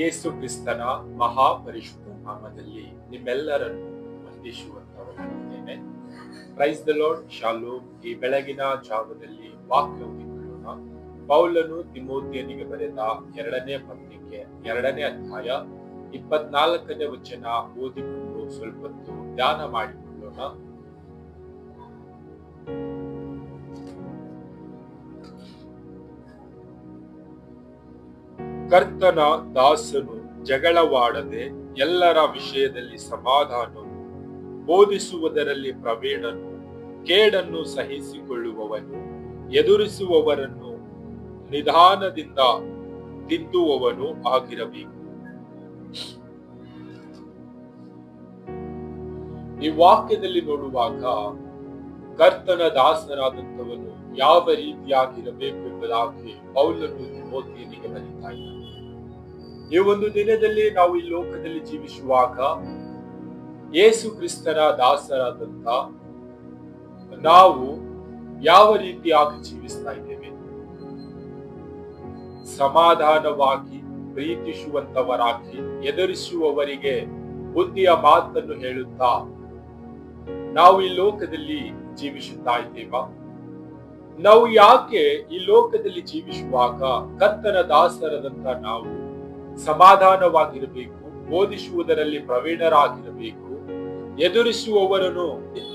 ಯೇಸು ಕ್ರಿಸ್ತನ ಮಹಾಪರಿಶುದ್ಧ ನಾಮದಲ್ಲಿ ನಿಮ್ಮೆಲ್ಲರನ್ನು ವಂದಿಸುವಂತವನಾಗಿದ್ದೇನೆ ಪ್ರೈಸ್ ದ ಲಾರ್ಡ್ ಶಾಲು ಈ ಬೆಳಗಿನ ಜಾವದಲ್ಲಿ ವಾಕ್ಯ ಪೌಲನು ತಿಮೋತಿಯನಿಗೆ ಬರೆದ ಎರಡನೇ ಪತ್ರಿಕೆ, ಎರಡನೇ ಅಧ್ಯಾಯ, ಇಪ್ಪತ್ನಾಲ್ಕನೇ ವಚನ ಓದಿಕೊಂಡು ಸ್ವಲ್ಪ ಧ್ಯಾನ ಮಾಡಿಕೊಳ್ಳೋಣ. ಕರ್ತನ ದಾಸನು ಜಗಳವಾಡದೆ ಎಲ್ಲರ ವಿಷಯದಲ್ಲಿ ಸಮಾಧಾನವು ಬೋಧಿಸುವುದರಲ್ಲಿ ಪ್ರವೀಣನು, ಕೇಡನ್ನು ಸಹಿಸಿಕೊಳ್ಳುವವನು, ಎದುರಿಸುವವರನ್ನು ನಿಧಾನದಿಂದ ತಿದ್ದುವವನು ಆಗಿರಬೇಕು. ಈ ವಾಕ್ಯದಲ್ಲಿ ನೋಡುವಾಗ ಕರ್ತನ ದಾಸನಾದಂಥವನು ಯಾವ ರೀತಿಯಾಗಿರಬೇಕು ಎಂಬುದಾಗಿ ಪೌಲನು ಬರೀತಾ ಈ ಒಂದು ದಿನದಲ್ಲಿ ನಾವು ಈ ಲೋಕದಲ್ಲಿ ಜೀವಿಸುವಾಗ ಯೇಸು ಕ್ರಿಸ್ತರ ದಾಸರಾದಂತ ನಾವು ಯಾವ ರೀತಿಯಾಗಿ ಜೀವಿಸ್ತಾ ಇದ್ದೇವೆ? ಸಮಾಧಾನವಾಗಿ ಪ್ರೀತಿಸುವಂತವರಾಗಿ ಎದುರಿಸುವವರಿಗೆ ಬುದ್ಧಿಯ ಮಾತನ್ನು ಹೇಳುತ್ತಾ ನಾವು ಈ ಲೋಕದಲ್ಲಿ ಜೀವಿಸುತ್ತಾ ಇದ್ದೇವಾ? ನಾವು ಯಾಕೆ ಈ ಲೋಕದಲ್ಲಿ ಜೀವಿಸುವಾಗ ಕರ್ತನ ದಾಸರದಂತ ನಾವು ಸಮಾಧಾನವಾಗಿರಬೇಕು, ಬೋಧಿಸುವುದರಲ್ಲಿ ಪ್ರವೀಣರಾಗಿರಬೇಕು, ಎದುರಿಸುವವರನ್ನು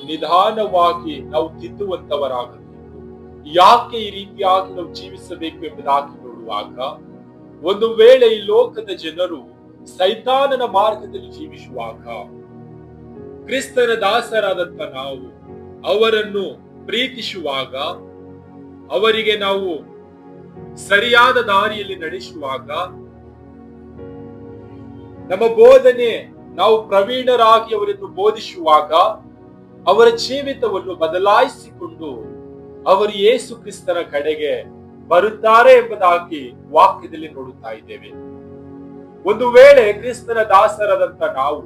ನಿಧಾನವಾಗಿ ನಾವು ತಿದ್ದುವಂತವರಾಗಬೇಕು. ಯಾಕೆ ಈ ರೀತಿಯಾಗಿ ನಾವು ಜೀವಿಸಬೇಕು ಎಂಬುದಾಗಿ ನೋಡುವಾಗ ಒಂದು ವೇಳೆ ಈ ಲೋಕದ ಜನರು ಸೈತಾನನ ಮಾರ್ಗದಲ್ಲಿ ಜೀವಿಸುವಾಗ ಕ್ರಿಸ್ತನ ದಾಸರಾದಂತ ನಾವು ಅವರನ್ನು ಪ್ರೀತಿಸುವಾಗ ಅವರಿಗೆ ನಾವು ಸರಿಯಾದ ದಾರಿಯಲ್ಲಿ ನಡೆಸುವಾಗ ನಮ್ಮ ಬೋಧನೆ ನಾವು ಪ್ರವೀಣರಾಗಿ ಅವರನ್ನು ಬೋಧಿಸುವಾಗ ಅವರ ಜೀವಿತವನ್ನು ಬದಲಾಯಿಸಿಕೊಂಡು ಅವರು ಯೇಸು ಕ್ರಿಸ್ತನ ಕಡೆಗೆ ಬರುತ್ತಾರೆ ಎಂಬುದಾಗಿ ವಾಕ್ಯದಲ್ಲಿ ನೋಡುತ್ತಾ ಇದ್ದೇವೆ. ಒಂದು ವೇಳೆ ಕ್ರಿಸ್ತನ ದಾಸರಾದಂತ ನಾವು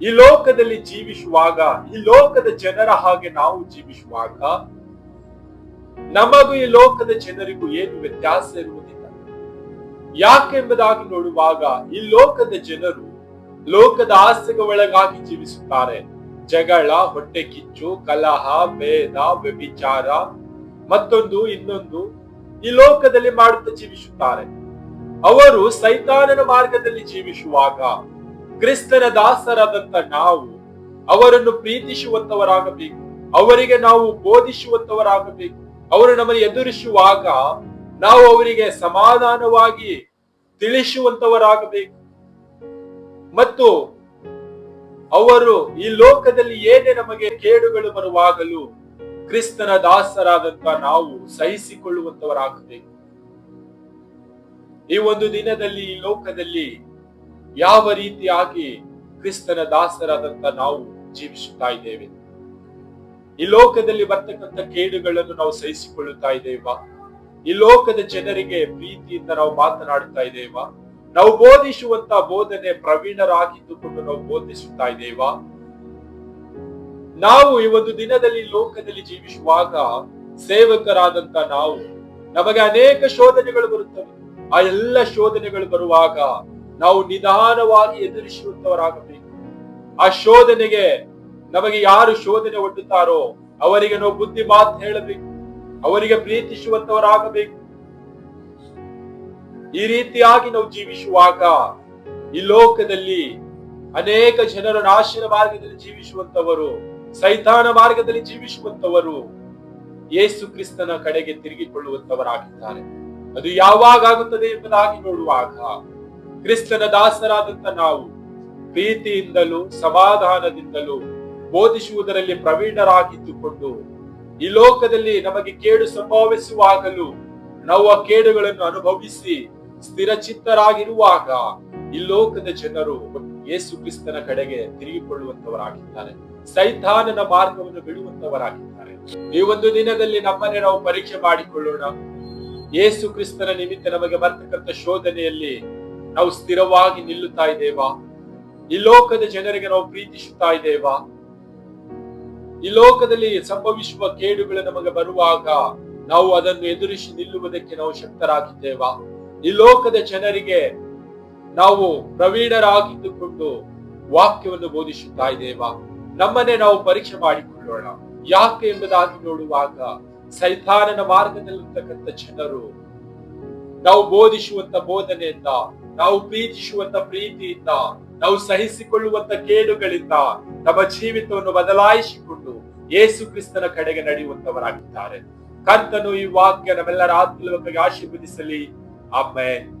ಈ ಲೋಕದಲ್ಲಿ ಜೀವಿಸುವಾಗ, ಈ ಲೋಕದ ಜನರ ಹಾಗೆ ನಾವು ಜೀವಿಸುವಾಗ ನಮಗೂ ಈ ಲೋಕದ ಜನರಿಗೂ ಏನು ವ್ಯತ್ಯಾಸ ಇರುವುದಿಲ್ಲ. ಯಾಕೆಂಬುದಾಗಿ ನೋಡುವಾಗ ಈ ಲೋಕದ ಜನರು ಲೋಕದ ಆಸೆಗೆ ಒಳಗಾಗಿ ಜೀವಿಸುತ್ತಾರೆ. ಜಗಳ, ಹೊಟ್ಟೆ ಕಿಚ್ಚು, ಕಲಹ ಭೇದ ವ್ಯಭಿಚಾರ, ಮತ್ತೊಂದು, ಇನ್ನೊಂದು ಈ ಲೋಕದಲ್ಲಿ ಮಾಡುತ್ತಾ ಜೀವಿಸುತ್ತಾರೆ. ಅವರು ಸೈತಾನನ ಮಾರ್ಗದಲ್ಲಿ ಜೀವಿಸುವಾಗ ಕ್ರಿಸ್ತನ ದಾಸರಾದಂತ ನಾವು ಅವರನ್ನು ಪ್ರೀತಿಸುವಂತವರಾಗಬೇಕು. ಅವರಿಗೆ ನಾವು ಬೋಧಿಸುವಂತವರಾಗಬೇಕು. ಅವರು ನಮ್ಮನ್ನು ಎದುರಿಸುವಾಗ ನಾವು ಅವರಿಗೆ ಸಮಾಧಾನವಾಗಿ ತಿಳಿಸುವಂತವರಾಗಬೇಕು. ಮತ್ತು ಅವರು ಈ ಲೋಕದಲ್ಲಿ ಏನೇ ನಮಗೆ ಕೇಡುಗಳು ಬರುವಾಗಲೂ ಕ್ರಿಸ್ತನ ದಾಸರಾದಂತ ನಾವು ಸಹಿಸಿಕೊಳ್ಳುವಂತವರಾಗಬೇಕು. ಈ ಒಂದು ದಿನದಲ್ಲಿ ಈ ಲೋಕದಲ್ಲಿ ಯಾವ ರೀತಿಯಾಗಿ ಕ್ರಿಸ್ತನ ದಾಸರಾದಂತ ನಾವು ಜೀವಿಸುತ್ತಾ ಇದ್ದೇವೆ. ಈ ಲೋಕದಲ್ಲಿ ಬರ್ತಕ್ಕಂಥ ಕೇಡುಗಳನ್ನು ನಾವು ಸಹಿಸಿಕೊಳ್ಳುತ್ತಾ ಇದ್ದೇವ? ಈ ಲೋಕದ ಜನರಿಗೆ ಪ್ರೀತಿಯಿಂದ ನಾವು ಮಾತನಾಡುತ್ತಾ ಇದ್ದೇವಾ? ನಾವು ಬೋಧಿಸುವಂತ ಬೋಧನೆ ಪ್ರವೀಣರಾಗಿದ್ದುಕೊಂಡು ನಾವು ಬೋಧಿಸುತ್ತಾ ಇದ್ದೇವಾ? ನಾವು ಈ ಒಂದು ದಿನದಲ್ಲಿ ಲೋಕದಲ್ಲಿ ಜೀವಿಸುವಾಗ ಸೇವಕರಾದಂತ ನಾವು, ನಮಗೆ ಅನೇಕ ಶೋಧನೆಗಳು ಬರುತ್ತವೆ. ಆ ಎಲ್ಲ ಶೋಧನೆಗಳು ಬರುವಾಗ ನಾವು ನಿಧಾನವಾಗಿ ಎದುರಿಸುವಂತವರಾಗಬೇಕು ಆ ಶೋಧನೆಗೆ ನಮಗೆ ಯಾರು ಶೋಧನೆ ಒಡ್ಡುತ್ತಾರೋ ಅವರಿಗೆ ನಾವು ಬುದ್ಧಿ ಮಾತು ಹೇಳಬೇಕು. ಅವರಿಗೆ ಪ್ರೀತಿಸುವಂತವರಾಗಬೇಕು. ಈ ರೀತಿಯಾಗಿ ನಾವು ಜೀವಿಸುವಾಗ ಈ ಲೋಕದಲ್ಲಿ ಅನೇಕ ಜನರು ನಾಶನ ಮಾರ್ಗದಲ್ಲಿ ಜೀವಿಸುವಂತವರು, ಸೈತಾನ ಮಾರ್ಗದಲ್ಲಿ ಜೀವಿಸುವಂತವರು ಯೇಸು ಕ್ರಿಸ್ತನ ಕಡೆಗೆ ತಿರುಗಿಕೊಳ್ಳುವಂತವರಾಗಿದ್ದಾರೆ. ಅದು ಯಾವಾಗ ಆಗುತ್ತದೆ ಎಂಬುದಾಗಿ ನೋಡುವಾಗ ಕ್ರಿಸ್ತನ ದಾಸರಾದಂತ ನಾವು ಪ್ರೀತಿಯಿಂದಲೂ ಸಮಾಧಾನದಿಂದಲೂ ಬೋಧಿಸುವುದರಲ್ಲಿ ಪ್ರವೀಣರಾಗಿದ್ದುಕೊಂಡು ಈ ಲೋಕದಲ್ಲಿ ನಮಗೆ ಕೇಡು ಸಂಭವಿಸುವಾಗಲೂ ನಾವು ಆ ಕೇಡುಗಳನ್ನು ಅನುಭವಿಸಿ ಸ್ಥಿರಚಿತ್ತರಾಗಿರುವಾಗ ಈ ಲೋಕದ ಜನರು ಯೇಸು ಕ್ರಿಸ್ತನ ಕಡೆಗೆ ತಿರುಗಿಕೊಳ್ಳುವಂತವರಾಗಿದ್ದಾರೆ ಸೈತಾನನ ಮಾರ್ಗವನ್ನು ಬಿಡುವಂತವರಾಗಿದ್ದಾರೆ ಈ ಒಂದು ದಿನದಲ್ಲಿ ನಮ್ಮನ್ನೇ ನಾವು ಪರೀಕ್ಷೆ ಮಾಡಿಕೊಳ್ಳೋಣ. ಯೇಸು ಕ್ರಿಸ್ತನ ನಿಮಿತ್ತ ನಮಗೆ ಬರ್ತಕ್ಕಂಥ ಶೋಧನೆಯಲ್ಲಿ ನಾವು ಸ್ಥಿರವಾಗಿ ನಿಲ್ಲುತ್ತಾ ಇದ್ದೇವಾ? ಈ ಲೋಕದ ಜನರಿಗೆ ನಾವು ಪ್ರೀತಿಸುತ್ತಾ ಇದ್ದೇವಾ? ಈ ಲೋಕದಲ್ಲಿ ಸಂಭವಿಸುವ ಕೇಡುಗಳು ನಮಗೆ ಬರುವಾಗ ನಾವು ಅದನ್ನು ಎದುರಿಸಿ ನಿಲ್ಲುವುದಕ್ಕೆ ನಾವು ಶಕ್ತರಾಗಿದ್ದೇವಾ? ಈ ಲೋಕದ ಜನರಿಗೆ ನಾವು ಪ್ರವೀಣರಾಗಿದ್ದುಕೊಂಡು ವಾಕ್ಯವನ್ನು ಬೋಧಿಸುತ್ತಾ ಇದ್ದೇವಾ? ನಮ್ಮನ್ನೇ ನಾವು ಪರೀಕ್ಷೆ ಮಾಡಿಕೊಳ್ಳೋಣ. ಯಾಕೆ ಎಂಬುದಾಗಿ ನೋಡುವಾಗ ಸೈತಾನನ ಮಾರ್ಗದಲ್ಲಿರ್ತಕ್ಕಂಥ ಜನರು ನಾವು ಬೋಧಿಸುವಂತ ಬೋಧನೆಯಿಂದ ನಾವು ಪ್ರೀತಿಸುವಂತ ಪ್ರೀತಿಯಿಂದ, ನಾವು ಸಹಿಸಿಕೊಳ್ಳುವಂತ ಕೇಡುಗಳಿಂದ ನಮ್ಮ ಜೀವಿತವನ್ನು ಬದಲಾಯಿಸಿಕೊಂಡು ಯೇಸು ಕ್ರಿಸ್ತನ ಕಡೆಗೆ ನಡೆಯುವಂತವರಾಗಿದ್ದಾರೆ. ಕರ್ತನು ಈ ವಾಕ್ಯ ನಮ್ಮೆಲ್ಲರ ಆತ್ಮಲೋಕಕ್ಕೆ ಆಶೀರ್ವದಿಸಲಿ. ಆಮೇಲೆ